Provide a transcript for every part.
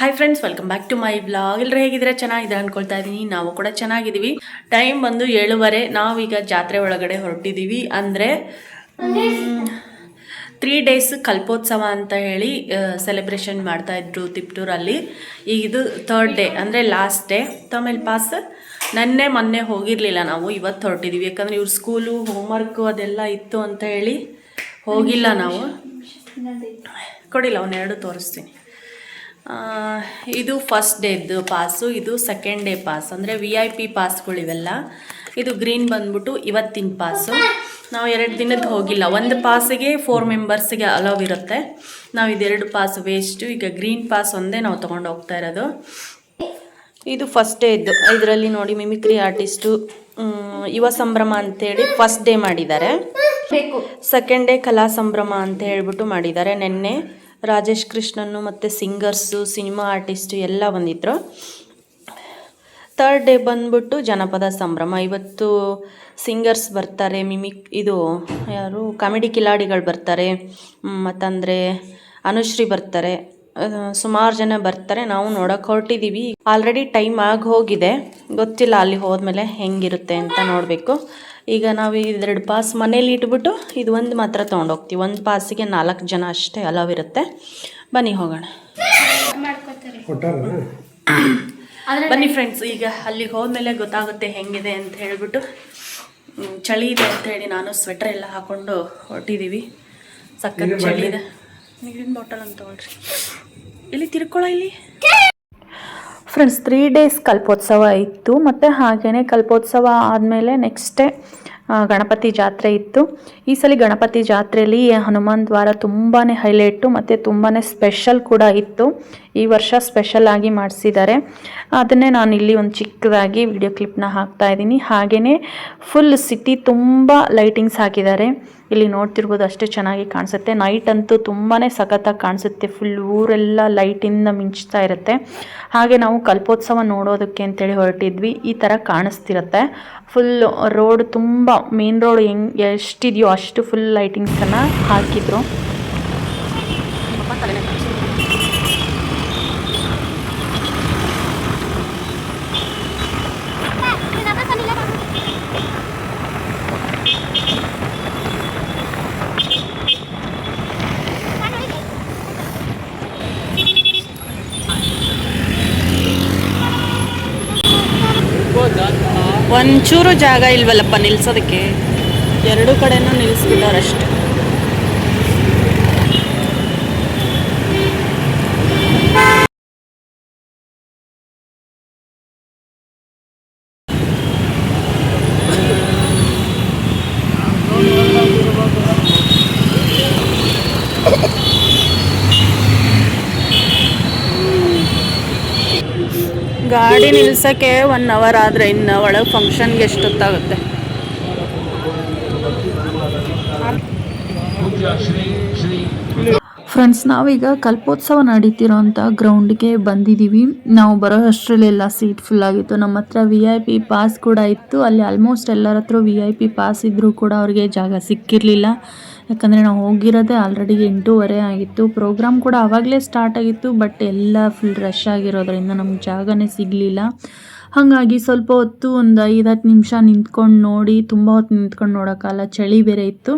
Hi friends welcome back to my blog ಎಲ್ಲರೂ ಹೇಗಿದ್ರೆ ಚೆನ್ನಾಗಿದೆ ಅನ್ಕೊಳ್ತಾ ಇದ್ದೀನಿ. ನಾವು ಕೂಡ ಚೆನ್ನಾಗಿದ್ದೀವಿ. ಟೈಮ್ ಬಂದು ಏಳುವರೆ. ನಾವೀಗ ಜಾತ್ರೆ ಒಳಗಡೆ ಹೊರಟಿದ್ದೀವಿ. ಅಂದರೆ ತ್ರೀ ಡೇಸ್ ಕಲ್ಪೋತ್ಸವ ಅಂತ ಹೇಳಿ ಸೆಲೆಬ್ರೇಷನ್ ಮಾಡ್ತಾ ಇದ್ರು ತಿಪ್ಟೂರಲ್ಲಿ. ಈಗ ಇದು ಥರ್ಡ್ ಡೇ ಅಂದರೆ ಲಾಸ್ಟ್ ಡೇ ತಮೇಲೆ ಪಾಸ್ ನನ್ನೆ ಮೊನ್ನೆ ಹೋಗಿರಲಿಲ್ಲ ನಾವು. ಇವತ್ತು ಹೊರಟಿದ್ದೀವಿ. ಯಾಕಂದರೆ ಇವ್ರ ಸ್ಕೂಲು ಹೋಮ್ವರ್ಕು ಅದೆಲ್ಲ ಇತ್ತು ಅಂತ ಹೇಳಿ ಹೋಗಿಲ್ಲ ನಾವು. ಕೊಡಿಲ್ಲ ಅವನ್ನೆರಡು ತೋರಿಸ್ತೀನಿ. ಇದು ಫಸ್ಟ್ ಡೇದ್ದು ಪಾಸು ಇದು ಸೆಕೆಂಡ್ ಡೇ ಪಾಸ್ ಅಂದರೆ ವಿ ಐ ಪಿ ಪಾಸ್ಗಳಿವೆಲ್ಲ ಇದು ಗ್ರೀನ್ ಬಂದ್ಬಿಟ್ಟು ಇವತ್ತಿನ ಪಾಸು ನಾವು ಎರಡು ದಿನದ್ದು ಹೋಗಿಲ್ಲ. ಒಂದು ಪಾಸಿಗೆ ಫೋರ್ ಮೆಂಬರ್ಸಿಗೆ ಅಲೋವ್ ಇರುತ್ತೆ. ನಾವು ಇದೆರಡು ಪಾಸ್ ವೇಸ್ಟು ಈಗ ಗ್ರೀನ್ ಪಾಸ್ ಒಂದೇ ನಾವು ತೊಗೊಂಡು ಹೋಗ್ತಾ ಇರೋದು. ಇದು ಫಸ್ಟ್ ಡೇ ಇದ್ದು ಇದರಲ್ಲಿ ನೋಡಿ ಮಿಮಿಕ್ರಿ ಆರ್ಟಿಸ್ಟು ಯುವ ಸಂಭ್ರಮ ಅಂತೇಳಿ ಫಸ್ಟ್ ಡೇ ಮಾಡಿದ್ದಾರೆ. ಸೆಕೆಂಡ್ ಡೇ ಕಲಾ ಸಂಭ್ರಮ ಅಂತ ಹೇಳ್ಬಿಟ್ಟು ಮಾಡಿದ್ದಾರೆ. ನಿನ್ನೆ ರಾಜೇಶ್ ಕೃಷ್ಣನ್ನು ಮತ್ತು ಸಿಂಗರ್ಸು, ಸಿನಿಮಾ ಆರ್ಟಿಸ್ಟು ಎಲ್ಲ ಬಂದಿದ್ರು. ಥರ್ಡ್ ಡೇ ಬಂದ್ಬಿಟ್ಟು ಜನಪದ ಸಂಭ್ರಮ. ಇವತ್ತು ಸಿಂಗರ್ಸ್ ಬರ್ತಾರೆ, ಮಿಮಿಕ್, ಇದು, ಯಾರು, ಕಾಮಿಡಿ ಕಿಲಾಡಿಗಳು ಬರ್ತಾರೆ. ಮತ್ತಂದರೆ ಅನುಶ್ರೀ ಬರ್ತಾರೆ. ಸುಮಾರು ಜನ ಬರ್ತಾರೆ. ನಾವು ನೋಡೋಕೆ ಹೊರಟಿದ್ದೀವಿ ಆಲ್ರೆಡಿ ಟೈಮ್ ಆಗಿ ಹೋಗಿದೆ. ಗೊತ್ತಿಲ್ಲ ಅಲ್ಲಿ ಹೋದ್ಮೇಲೆ ಹೆಂಗಿರುತ್ತೆ ಅಂತ ನೋಡಬೇಕು. ಈಗ ನಾವು ಇದೆರಡು ಪಾಸ್ ಮನೇಲಿ ಇಟ್ಬಿಟ್ಟು ಇದು ಒಂದು ಮಾತ್ರ ತೊಗೊಂಡೋಗ್ತೀವಿ. ಒಂದು ಪಾಸಿಗೆ ನಾಲ್ಕು ಜನ ಅಷ್ಟೇ ಅಲವ್ ಇರುತ್ತೆ. ಬನ್ನಿ ಹೋಗೋಣ. ಬನ್ನಿ ಫ್ರೆಂಡ್ಸ್ ಈಗ ಅಲ್ಲಿಗೆ ಹೋದ್ಮೇಲೆ ಗೊತ್ತಾಗುತ್ತೆ ಹೆಂಗಿದೆ ಅಂತ ಹೇಳಿಬಿಟ್ಟು. ಚಳಿ ಇದೆ ಅಂತ ಹೇಳಿ ನಾನು ಸ್ವೆಟರ್ ಎಲ್ಲ ಹಾಕೊಂಡು ಹೊರಟಿದ್ದೀವಿ ಸಖತ್ ಚಳಿ ಇದೆ. ನೀರಿನ ಬಾಟಲ್ ಅಂತ ತಗೊಳ್ರಿ. ಇಲ್ಲಿ ತಿರ್ಕೊಳ್ಳೋ ಇಲ್ಲಿ. ಫ್ರೆಂಡ್ಸ್ ತ್ರೀ ಡೇಸ್ ಕಲ್ಪೋತ್ಸವ ಇತ್ತು ಮತ್ತು ಹಾಗೆಯೇ ಕಲ್ಪೋತ್ಸವ ಆದಮೇಲೆ ನೆಕ್ಸ್ಟ್ ಗಣಪತಿ ಜಾತ್ರೆ ಇತ್ತು. ಈ ಸಲ ಗಣಪತಿ ಜಾತ್ರೆಯಲ್ಲಿ ಹನುಮಾನ್ ದ್ವಾರ ತುಂಬಾ ಹೈಲೈಟು ಮತ್ತು ತುಂಬಾ ಸ್ಪೆಷಲ್ ಕೂಡ ಇತ್ತು. ಈ ವರ್ಷ ಸ್ಪೆಷಲ್ ಆಗಿ ಮಾಡಿಸಿದ್ದಾರೆ ಅದನ್ನೇ ನಾನು ಇಲ್ಲಿ ಒಂದು ಚಿಕ್ಕದಾಗಿ ವಿಡಿಯೋ ಕ್ಲಿಪ್ನ ಹಾಕ್ತಾ ಇದ್ದೀನಿ. ಹಾಗೆಯೇ ಫುಲ್ ಸಿಟಿ ತುಂಬ ಲೈಟಿಂಗ್ಸ್ ಹಾಕಿದ್ದಾರೆ ಇಲ್ಲಿ ನೋಡ್ತಿರ್ಬೋದು ಅಷ್ಟೇ ಚೆನ್ನಾಗಿ ಕಾಣಿಸುತ್ತೆ. ನೈಟ್ ಅಂತೂ ತುಂಬಾ ಸಖತ್ತಾಗಿ ಕಾಣಿಸುತ್ತೆ. ಫುಲ್ ಊರೆಲ್ಲ ಲೈಟಿಂದ ಮಿಂಚ್ತಾ ಇರುತ್ತೆ. ಹಾಗೆ ನಾವು ಕಲ್ಪೋತ್ಸವ ನೋಡೋದಕ್ಕೆ ಅಂತೇಳಿ ಹೊರಟಿದ್ವಿ. ಈ ಥರ ಕಾಣಿಸ್ತಿರುತ್ತೆ. ಫುಲ್ ರೋಡ್ ತುಂಬ ಮೇನ್ ರೋಡ್ ಹೆಂಗ್, ಎಷ್ಟಿದೆಯೋ ಅಷ್ಟು ಫುಲ್ ಲೈಟಿಂಗ್ಸನ್ನು ಹಾಕಿದ್ರು. ಒಂಚೂರು ಜಾಗ ಇಲ್ವಲ್ಲಪ್ಪ ನಿಲ್ಸೋದಕ್ಕೆ? ಎರಡು ಕಡೆನೂ ನಿಲ್ಲಿಸ್ಬಿಟ್ಟವ್ರಷ್ಟೆ ಗಾಡಿ ನಿಲ್ಸಕ್ಕೆ ಒನ್ ಅವರ್ ಆದರೆ ಇನ್ನು ಒಳಗೆ ಫಂಕ್ಷನ್ಗೆ ಎಷ್ಟೊತ್ತಾಗುತ್ತೆ? ಫ್ರೆಂಡ್ಸ್ ನಾವೀಗ ಕಲ್ಪೋತ್ಸವ ನಡೀತಿರೋಂಥ ಗ್ರೌಂಡ್ಗೆ ಬಂದಿದ್ದೀವಿ ನಾವು ಬರೋ ಅಷ್ಟರಲ್ಲೆಲ್ಲ ಸೀಟ್ ಫುಲ್ ಆಗಿತ್ತು. ನಮ್ಮ ಹತ್ರ ವಿ ಐ ಪಿ ಪಾಸ್ ಕೂಡ ಇತ್ತು. ಅಲ್ಲಿ ಆಲ್ಮೋಸ್ಟ್ ಎಲ್ಲರ ಹತ್ರ ವಿ ಐ ಪಿ ಪಾಸ್ ಇದ್ದರೂ ಕೂಡ ಅವ್ರಿಗೆ ಜಾಗ ಸಿಕ್ಕಿರಲಿಲ್ಲ. ಯಾಕಂದರೆ ನಾವು ಹೋಗಿರೋದೇ ಆಲ್ರೆಡಿ ಎಂಟೂವರೆ ಆಗಿತ್ತು. ಪ್ರೋಗ್ರಾಮ್ ಕೂಡ ಆವಾಗಲೇ ಸ್ಟಾರ್ಟ್ ಆಗಿತ್ತು ಬಟ್ ಎಲ್ಲ ಫುಲ್ ರಶ್ ಆಗಿರೋದ್ರಿಂದ ನಮ್ಗೆ ಜಾಗನೇ ಸಿಗಲಿಲ್ಲ. ಹಾಗಾಗಿ ಸ್ವಲ್ಪ ಹೊತ್ತು ಒಂದು ಐದು ಹತ್ತು ನಿಮಿಷ ನಿಂತ್ಕೊಂಡು ನೋಡಿ, ತುಂಬ ಹೊತ್ತು ನಿಂತ್ಕೊಂಡು ನೋಡೋಕ್ಕಲ್ಲ ಚಳಿ ಬೇರೆ ಇತ್ತು.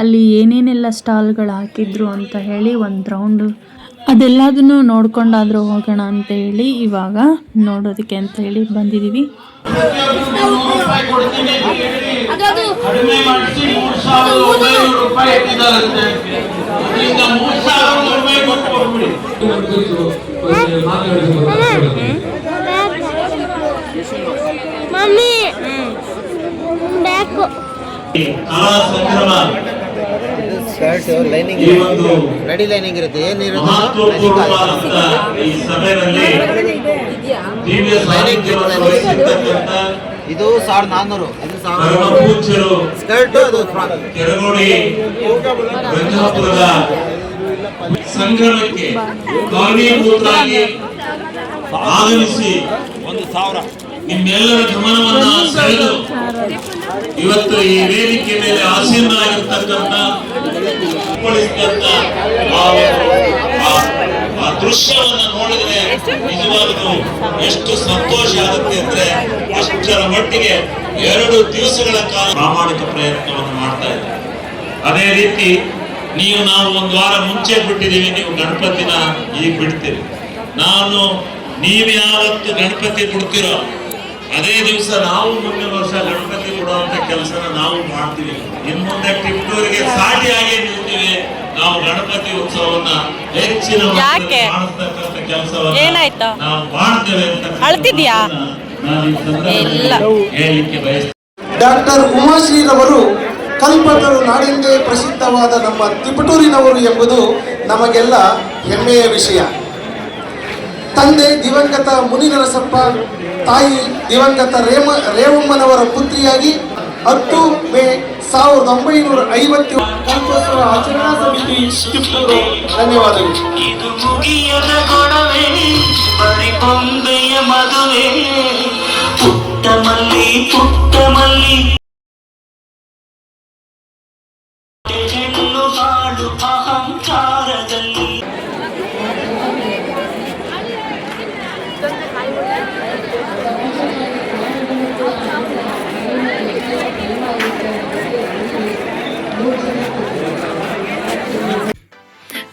ಅಲ್ಲಿ ಏನೇನೆಲ್ಲ ಸ್ಟಾಲ್ಗಳು ಹಾಕಿದ್ರು ಅಂತ ಹೇಳಿ ಒಂದು ರೌಂಡು ಅದೆಲ್ಲದನ್ನು ನೋಡ್ಕೊಂಡಾದರೂ ಹೋಗೋಣ ಅಂತ ಹೇಳಿ ಇವಾಗ ನೋಡೋದಕ್ಕೆ ಅಂತ ಹೇಳಿ ಬಂದಿದ್ದೀವಿ ಒಂಬೈನೂರು ರೂಪಾಯಿ ಇಟ್ಟಿದ್ದಾರಂತೆ ಮೂರ್ ಕೊಟ್ಬಿಡಿ. ಮಮ್ಮಿ. ಕಲಾ ಸಂಕ್ರಮ ಲೈನಿಂಗ್ ರೆಡಿ ಲೈನಿಂಗ್ ಇರುತ್ತೆ. ಏನಿರುತ್ತೆ ಈ ವಹಿಸಿರ್ತಕ್ಕಂಥ ಇದು ಸಾವಿರದ ನಾನ್ನೂರು ಇದು ಸ್ಕರ್ಟ್ ಅದು ಕೆರಗೋಡಿ ಕಾರಣೀಭೂತರಾಗಿ ಆಗಮಿಸಿ. ಒಂದು ಸಾವಿರ. ನಿಮ್ಮೆಲ್ಲರ ಗಮನವನ್ನ ಸೆಳೆದು ಇವತ್ತು ಈ ವೇದಿಕೆ ಮೇಲೆ ಆಸೀನರಾಗಿರ್ತಕ್ಕಂಥ ಕುಪ್ಪಳಿಸಿದಂತ ಆ- ಆ- ಆ ದೃಶ್ಯವನ್ನು ನೋಡಿದ್ರೆ ನಿಜವಾಗ್ಲೂ ಎಷ್ಟು ಸಂತೋಷ ಆಗುತ್ತೆ ಅಂದ್ರೆ ಅಷ್ಟರ ಮಟ್ಟಿಗೆ ಎರಡು ದಿವಸಗಳ ಕಾಲ ಪ್ರಾಮಾಣಿಕ ಪ್ರಯತ್ನವನ್ನು ಮಾಡ್ತಾ ಇದ್ದಾರೆ. ಅದೇ ರೀತಿ ನೀವು ನಾವು ಒಂದು ವಾರ ಮುಂಚೆ ಬಿಟ್ಟಿದ್ದೀವಿ, ನೀವು ಗಣಪತಿನ ಈಗ ಬಿಡ್ತೀರಿ. ನಾನು ನೀವು ಯಾವತ್ತು ಗಣಪತಿ ಬಿಡ್ತೀರೋ, ಅದೇ ದಿವಸ ನಾವು ಮುಂದಿನ ವರ್ಷ ಗಣಪತಿ ಬಿಡುವಂತ ಕೆಲಸನ ನಾವು ಮಾಡ್ತೀವಿ. ಇನ್ ಮುಂದೆ ಟಿಪ್ಪೂರಿಗೆ ಸಾಟಿಯಾಗಿ ನಿಲ್ತೀವಿ. ನಾವು ಗಣಪತಿ ಉತ್ಸವವನ್ನ ಹೆಚ್ಚಿನ ಯಾಕೆ? ಮಾಡಿಸ್ತಕ್ಕಂಥ ಕೆಲಸವನ್ನ ಏನಾಯ್ತು? ನಾವು ಮಾಡ್ತೇವೆ ಅಂತ ಅಳ್ತಿದ್ಯಾ? ಇಲ್ಲ. ಹೇಳಲಿಕ್ಕೆ ಬಯಸ್ತೇನೆ ಡಾಕ್ಟರ್ ಉಮಾಶ್ರೀರವರು ಕಲ್ಪತರು ನಾಡಿಂದೇ ಪ್ರಸಿದ್ಧವಾದ ನಮ್ಮ ತಿಪಟೂರಿನವರು ಎಂಬುದು ನಮಗೆಲ್ಲ ಹೆಮ್ಮೆಯ ವಿಷಯ ತಂದೆ ದಿವಂಗತ ಮುನಿನರಸಪ್ಪ ತಾಯಿ ದಿವಂಗತ ರೇಮ ರೇವಮ್ಮನವರ ಪುತ್ರಿಯಾಗಿ ಹತ್ತು ಮೇ ಸಾವಿರದ ಒಂಬೈನೂರ ಐವತ್ತು. ಕಲ್ಪೋತ್ಸವ ಆಚರಣಾ ಸಮಿತಿ ತಿಪಟೂರು ಧನ್ಯವಾದಗಳು. ಇದು ಅಹಂಕಾರದಲ್ಲಿ.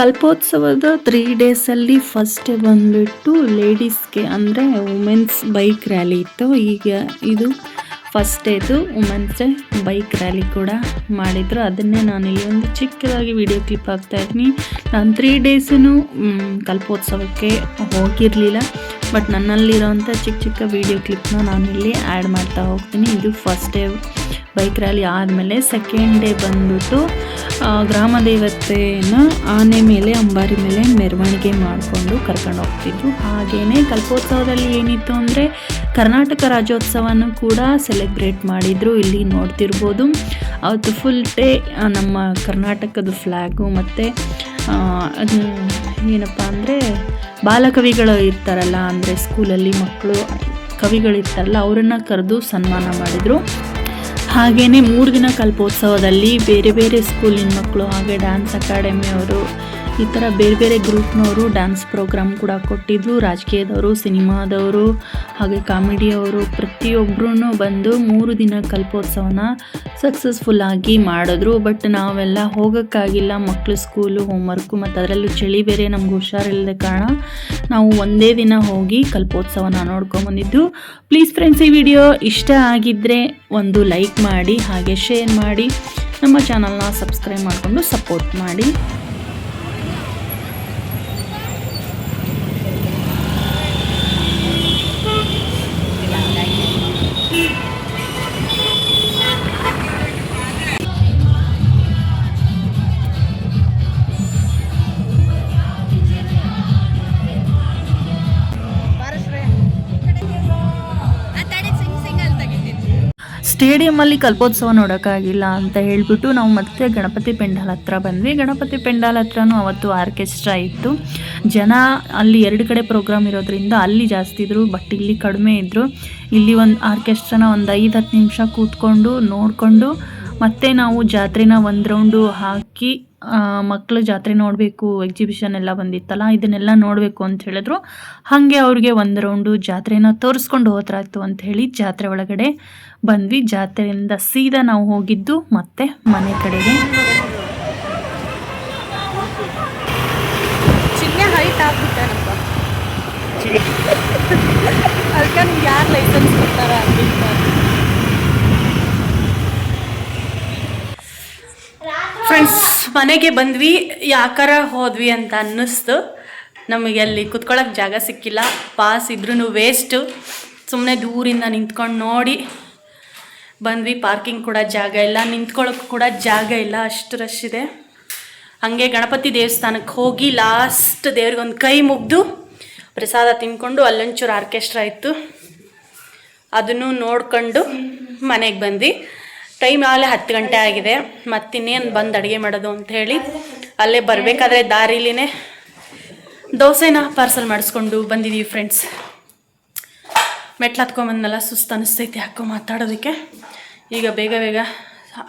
ಕಲ್ಪೋತ್ಸವದ ತ್ರೀ ಡೇಸಲ್ಲಿ ಫಸ್ಟ್ ಬಂದುಬಿಟ್ಟು ಲೇಡೀಸ್ಗೆ ಅಂದರೆ ವುಮೆನ್ಸ್ ಬೈಕ್ ರ್ಯಾಲಿ ಇತ್ತು. ಈಗ ಇದು ಫಸ್ಟ್ ಡೇದು ವುಮೆನ್ಸ್ ಡೇ ಬೈಕ್ ರ್ಯಾಲಿ ಕೂಡ ಮಾಡಿದರು. ಅದನ್ನೇ ನಾನು ಇಲ್ಲಿ ಒಂದು ಚಿಕ್ಕದಾಗಿ ವಿಡಿಯೋ ಕ್ಲಿಪ್ ಹಾಕ್ತಾಯಿದ್ದೀನಿ ನಾನು ತ್ರೀ ಡೇಸೂ ಕಲ್ಪೋತ್ಸವಕ್ಕೆ ಹೋಗಿರಲಿಲ್ಲ. ಬಟ್ ನನ್ನಲ್ಲಿರೋಂಥ ಚಿಕ್ಕ ಚಿಕ್ಕ ವಿಡಿಯೋ ಕ್ಲಿಪ್ನ ಇಲ್ಲಿ ಆ್ಯಡ್ ಮಾಡ್ತಾ ಹೋಗ್ತೀನಿ. ಇದು ಫಸ್ಟ್ ಡೇ ಬೈಕ್ ರ್ಯಾಲಿ ಆದಮೇಲೆ ಸೆಕೆಂಡ್ ಡೇ ಬಂದುಬಿಟ್ಟು ಗ್ರಾಮ ದೇವತೆಯನ್ನು ಆನೆ ಮೇಲೆ, ಅಂಬಾರಿ ಮೇಲೆ ಮೆರವಣಿಗೆ ಮಾಡಿಕೊಂಡು ಕರ್ಕೊಂಡು ಹೋಗ್ತಿದ್ರು ಹಾಗೆಯೇ ಕಲ್ಪೋತ್ಸವದಲ್ಲಿ ಏನಿತ್ತು ಅಂದರೆ ಕರ್ನಾಟಕ ರಾಜ್ಯೋತ್ಸವನೂ ಕೂಡ ಸೆಲೆಬ್ರೇಟ್ ಮಾಡಿದರು. ಇಲ್ಲಿ ನೋಡ್ತಿರ್ಬೋದು, ಅವತ್ತು ಫುಲ್ ಡೇ ನಮ್ಮ ಕರ್ನಾಟಕದ ಫ್ಲ್ಯಾಗು ಮತ್ತು ಅದು ಏನಪ್ಪ ಅಂದರೆ ಬಾಲಕವಿಗಳು ಇರ್ತಾರಲ್ಲ, ಅಂದರೆ ಸ್ಕೂಲಲ್ಲಿ ಮಕ್ಕಳು, ಕವಿಗಳಿರ್ತಾರಲ್ಲ, ಅವರನ್ನು ಕರೆದು ಸನ್ಮಾನ ಮಾಡಿದರು. ಹಾಗೆಯೇ ಮೂರು ದಿನ ಕಲ್ಪೋತ್ಸವದಲ್ಲಿ ಬೇರೆ ಬೇರೆ ಸ್ಕೂಲಿನ ಮಕ್ಕಳು ಹಾಗೆ ಡ್ಯಾನ್ಸ್ ಅಕಾಡೆಮಿಯವರು ಈ ಥರ ಬೇರೆ ಬೇರೆ ಗ್ರೂಪ್ನವರು ಡ್ಯಾನ್ಸ್ ಪ್ರೋಗ್ರಾಮ್ ಕೂಡ ಕೊಟ್ಟಿದ್ದರು ರಾಜಕೀಯದವರು, ಸಿನಿಮಾದವರು ಹಾಗೆ ಕಾಮಿಡಿಯವರು ಪ್ರತಿಯೊಬ್ಬರೂ ಬಂದು ಮೂರು ದಿನ ಕಲ್ಪೋತ್ಸವನ ಸಕ್ಸಸ್ಫುಲ್ಲಾಗಿ ಮಾಡಿದ್ರು, ಬಟ್ ನಾವೆಲ್ಲ ಹೋಗೋಕ್ಕಾಗಿಲ್ಲ. ಮಕ್ಕಳು ಸ್ಕೂಲು, ಹೋಮ್ವರ್ಕು ಮತ್ತು ಅದರಲ್ಲೂ ಚಳಿ ಬೇರೆ, ನಮ್ಗೆ ಹುಷಾರಿಲ್ಲದ ಕಾರಣ ನಾವು ಒಂದೇ ದಿನ ಹೋಗಿ ಕಲ್ಪೋತ್ಸವನ ನೋಡ್ಕೊಂಬಂದಿದ್ದು. ಪ್ಲೀಸ್ ಫ್ರೆಂಡ್ಸ್ ಈ ವಿಡಿಯೋ ಇಷ್ಟ ಆಗಿದ್ದರೆ ಒಂದು ಲೈಕ್ ಮಾಡಿ, ಹಾಗೆ ಶೇರ್ ಮಾಡಿ. ನಮ್ಮ ಚಾನಲ್ನ ಸಬ್ಸ್ಕ್ರೈಬ್ ಮಾಡಿಕೊಂಡು ಸಪೋರ್ಟ್ ಮಾಡಿ. ಸ್ಟೇಡಿಯಮಲ್ಲಿ ಕಲ್ಪೋತ್ಸವ ನೋಡೋಕ್ಕಾಗಿಲ್ಲ ಅಂತ ಹೇಳ್ಬಿಟ್ಟು ನಾವು ಮತ್ತೆ ಗಣಪತಿ ಪೆಂಡಾಲ್ ಹತ್ರ ಬಂದ್ವಿ. ಗಣಪತಿ ಪೆಂಡಾಲ್ ಹತ್ರನೂ ಅವತ್ತು ಆರ್ಕೆಸ್ಟ್ರಾ ಇತ್ತು. ಜನ ಅಲ್ಲಿ ಎರಡು ಕಡೆ ಪ್ರೋಗ್ರಾಮ್ ಇರೋದ್ರಿಂದ ಅಲ್ಲಿ ಜಾಸ್ತಿ ಇದ್ದರು ಬಟ್ ಇಲ್ಲಿ ಕಡಿಮೆ ಇದ್ದರು ಇಲ್ಲಿ ಒಂದು ಆರ್ಕೆಸ್ಟ್ರಾನ ಒಂದು ಐದು ಹತ್ತು ನಿಮಿಷ ಕೂತ್ಕೊಂಡು ನೋಡಿಕೊಂಡು ಮತ್ತೆ ನಾವು ಜಾತ್ರೆನ ಒಂದು ರೌಂಡು ಹಾಕಿ ಮಕ್ಕಳು ಜಾತ್ರೆ ನೋಡಬೇಕು ಎಕ್ಸಿಬಿಷನ್ ಎಲ್ಲ ಬಂದಿತ್ತಲ್ಲ ಇದನ್ನೆಲ್ಲ ನೋಡಬೇಕು ಅಂತ ಹೇಳಿದ್ರು. ಹಾಗೆ ಅವ್ರಿಗೆ ಒಂದು ರೌಂಡು ಜಾತ್ರೆನ ತೋರಿಸ್ಕೊಂಡು ಹೋದ್ರಾಯ್ತು ಅಂತ ಹೇಳಿ ಜಾತ್ರೆ ಒಳಗಡೆ ಬಂದ್ವಿ. ಜಾತ್ರೆಯಿಂದ ಸೀದಾ ನಾವು ಹೋಗಿದ್ದು ಮತ್ತೆ ಮನೆ ಕಡೆಗೆ. ಹೈಟ್ ಅದಕ್ಕೆ ಯಾರು ಲೈಸೆನ್ಸ್ ಕೊಡ್ತಾರ ಫ್ರೆಂಡ್ಸ್ ಮನೆಗೆ ಬಂದ್ವಿ, ಯಾಕಾರ ಹೋದ್ವಿ ಅಂತ ಅನ್ನಿಸ್ತು. ನಮಗೆ ಅಲ್ಲಿ ಕುತ್ಕೊಳ್ಳೋಕೆ ಜಾಗ ಸಿಕ್ಕಿಲ್ಲ. ಪಾಸ್ ಇದ್ರೂ ವೇಸ್ಟು ಸುಮ್ಮನೆ ದೂರಿಂದ ನಿಂತ್ಕೊಂಡು ನೋಡಿ ಬಂದ್ವಿ. ಪಾರ್ಕಿಂಗ್ ಕೂಡ ಜಾಗ ಇಲ್ಲ. ನಿಂತ್ಕೊಳ್ಳೋಕೆ ಕೂಡ ಜಾಗ ಇಲ್ಲ. ಅಷ್ಟು ರಶ್ ಇದೆ. ಹಾಗೆ ಗಣಪತಿ ದೇವಸ್ಥಾನಕ್ಕೆ ಹೋಗಿ ಲಾಸ್ಟ್ ದೇವ್ರಿಗೊಂದು ಕೈ ಮುಗ್ದು ಪ್ರಸಾದ ತಿನ್ಕೊಂಡು ಅಲ್ಲೊಂಚೂರು ಆರ್ಕೆಸ್ಟ್ರಾ ಇತ್ತು. ಅದನ್ನು ನೋಡ್ಕೊಂಡು ಮನೆಗೆ ಬಂದ್ವಿ. ಟೈಮ್ ಆಗಲೇ ಹತ್ತು ಗಂಟೆ ಆಗಿದೆ. ಮತ್ತಿನ್ನೇನು ಬಂದು ಅಡುಗೆ ಮಾಡೋದು ಹೇಳಿ ಅಲ್ಲೇ ಬರಬೇಕಾದ್ರೆ ದಾರಿಲಿನೇ ದೋಸೆನ ಪಾರ್ಸಲ್ ಮಾಡಿಸ್ಕೊಂಡು ಬಂದಿದ್ದೀವಿ ಫ್ರೆಂಡ್ಸ್. ಮೆಟ್ಲು ಹತ್ಕೊಂಬಂದ್ನಲ್ಲ ಸುಸ್ತು ಅನಿಸ್ತೈತಿ ಯಾಕೋ ಮಾತಾಡೋದಕ್ಕೆ. ಈಗ ಬೇಗ ಬೇಗ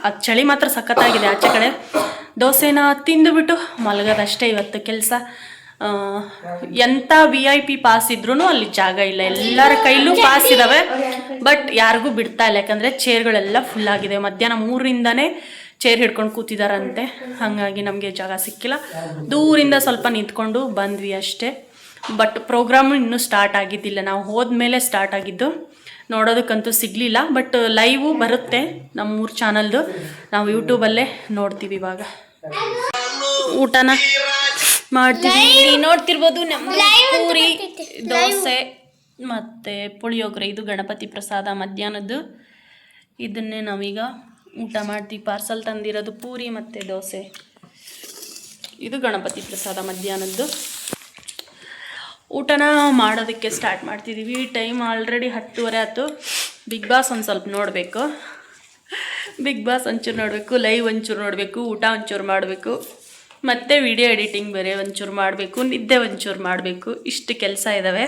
ಆ ಚಳಿ ಮಾತ್ರ ಸಖತ್ತಾಗಿದೆ ಆಚೆ ಕಡೆ. ದೋಸೆನ ತಿಂದುಬಿಟ್ಟು ಮಲಗೋದಷ್ಟೇ ಇವತ್ತು ಕೆಲಸ. ಎಂಥ ವಿ ಐ ಪಿ ಪಾಸ್ ಇದ್ರೂ ಅಲ್ಲಿ ಜಾಗ ಇಲ್ಲ. ಎಲ್ಲರ ಕೈಲೂ ಪಾಸ್ ಇದ್ದಾವೆ ಬಟ್ ಯಾರಿಗೂ ಬಿಡ್ತಾ ಇಲ್ಲ. ಯಾಕಂದರೆ ಚೇರ್ಗಳೆಲ್ಲ ಫುಲ್ ಆಗಿದೆ. ಮಧ್ಯಾಹ್ನ ಮೂರರಿಂದನೇ ಚೇರ್ ಹಿಡ್ಕೊಂಡು ಕೂತಿದಾರಂತೆ. ಹಾಗಾಗಿ ನಮಗೆ ಜಾಗ ಸಿಕ್ಕಿಲ್ಲ. ದೂರಿಂದ ಸ್ವಲ್ಪ ನಿಂತ್ಕೊಂಡು ಬಂದ್ವಿ ಅಷ್ಟೇ. ಬಟ್ ಪ್ರೋಗ್ರಾಮು ಇನ್ನೂ ಸ್ಟಾರ್ಟ್ ಆಗಿದ್ದಿಲ್ಲ. ನಾವು ಹೋದ್ಮೇಲೆ ಸ್ಟಾರ್ಟ್ ಆಗಿದ್ದು. ನೋಡೋದಕ್ಕಂತೂ ಸಿಗಲಿಲ್ಲ. ಬಟ್ ಲೈವು ಬರುತ್ತೆ ನಮ್ಮ ಮೂರು ಚಾನಲ್ದು ನಾವು ಯೂಟ್ಯೂಬಲ್ಲೇ ನೋಡ್ತೀವಿ ಇವಾಗ. ಊಟನ ಮಾಡ್ತೀವಿ ನೋಡ್ತಿರ್ಬೋದು ನಮ್ಮ ಪೂರಿ ದೋಸೆ ಮತ್ತು ಪುಳಿಯೋಗರೆ, ಇದು ಗಣಪತಿ ಪ್ರಸಾದ ಮಧ್ಯಾಹ್ನದ್ದು. ಇದನ್ನೇ ನಾವೀಗ ಊಟ ಮಾಡ್ತೀವಿ. ಪಾರ್ಸಲ್ ತಂದಿರೋದು ಪೂರಿ ಮತ್ತು ದೋಸೆ. ಇದು ಗಣಪತಿ ಪ್ರಸಾದ ಮಧ್ಯಾಹ್ನದ್ದು. ಊಟನ ಮಾಡೋದಕ್ಕೆ ಸ್ಟಾರ್ಟ್ ಮಾಡ್ತಿದ್ದೀವಿ ಟೈಮ್ ಆಲ್ರೆಡಿ ಹತ್ತುವರೆ ಆಯಿತು. ಬಿಗ್ ಬಾಸ್ ಒಂದು ಸ್ವಲ್ಪ ನೋಡಬೇಕು. ಬಿಗ್ ಬಾಸ್ ಒಂಚೂರು ನೋಡಬೇಕು. ಲೈವ್ ಒಂಚೂರು ನೋಡಬೇಕು. ಊಟ ಒಂಚೂರು ಮಾಡಬೇಕು. ಮತ್ತು ವಿಡಿಯೋ ಎಡಿಟಿಂಗ್ ಬೇರೆ ಒಂಚೂರು ಮಾಡಬೇಕು. ನಿದ್ದೆ ಒಂಚೂರು ಮಾಡಬೇಕು. ಇಷ್ಟು ಕೆಲಸ ಇದ್ದಾವೆ